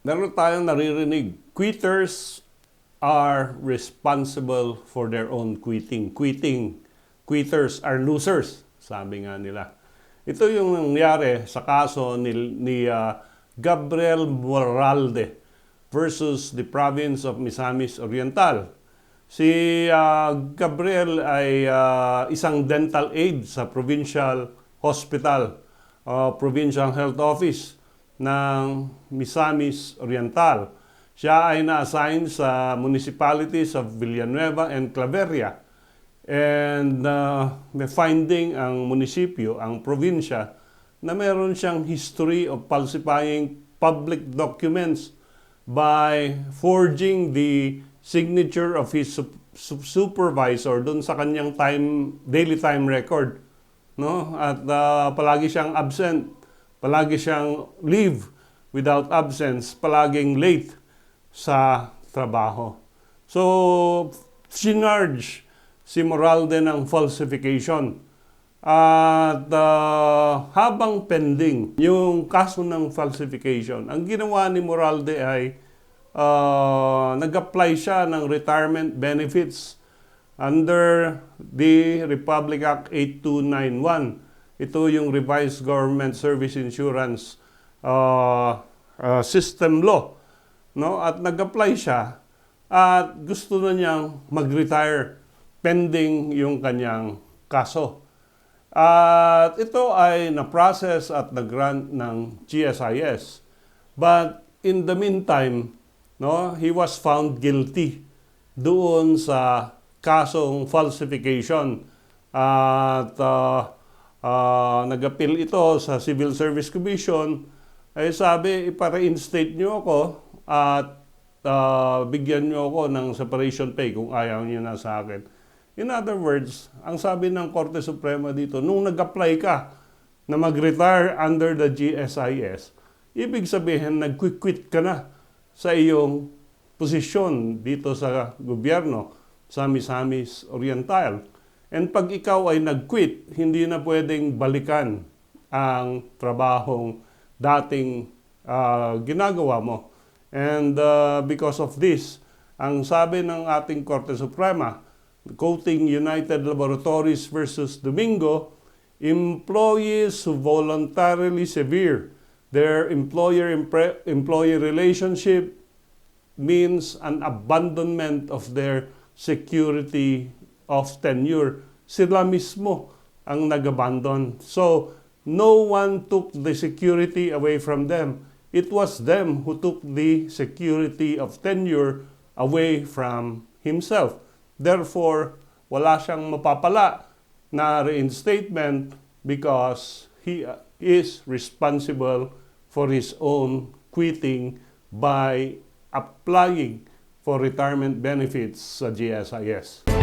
meron tayong naririnig, quitters are responsible for their own quitting. Quitting, quitters are losers, sabi nga nila. Ito yung nangyari sa kaso ni, ni ah, Gabriel Moralde versus the province of Misamis Oriental. Si ah, Gabriel ay ah, isang dental aide sa provincial hospital, uh, provincial health office ng Misamis Oriental. Siya ay na-assign sa municipalities of Villanueva and Claveria. And uh, may finding ang munisipyo, ang probinsya, na meron siyang history of falsifying public documents by forging the signature of his sup- sup- supervisor dun sa kanyang time daily time record no at uh, palagi siyang absent palagi siyang leave without absence palaging late sa trabaho so sinarge si Moralde ng falsification at uh, habang pending yung kaso ng falsification ang ginawa ni Moralde ay uh, nag-apply siya ng retirement benefits under the Republic Act 8291. Ito yung revised government service insurance uh, uh, system law. No? At nag-apply siya at gusto na niyang mag-retire pending yung kanyang kaso. At ito ay na-process at na-grant ng GSIS. But in the meantime, no, he was found guilty doon sa kasong falsification. At uh, uh, nag-appeal ito sa Civil Service Commission. Ay sabi, ipa-reinstate nyo ako at uh, bigyan nyo ako ng separation pay kung ayaw nyo na sa akin. In other words, ang sabi ng Korte Suprema dito, nung nag-apply ka na mag-retire under the GSIS, ibig sabihin nag-quit ka na sa iyong posisyon dito sa gobyerno sa Misamis Oriental. And pag ikaw ay nag-quit, hindi na pwedeng balikan ang trabahong dating ah, ginagawa mo. And ah, because of this, ang sabi ng ating Korte Suprema, quoting United Laboratories versus Domingo, employees who voluntarily sever their employer-employee relationship means an abandonment of their security of tenure. Sila mismo ang nag-abandon. So, no one took the security away from them. It was them who took the security of tenure away from himself. Therefore, wala siyang mapapala na reinstatement because he uh, is responsible for his own quitting by applying for retirement benefits sa GSIS.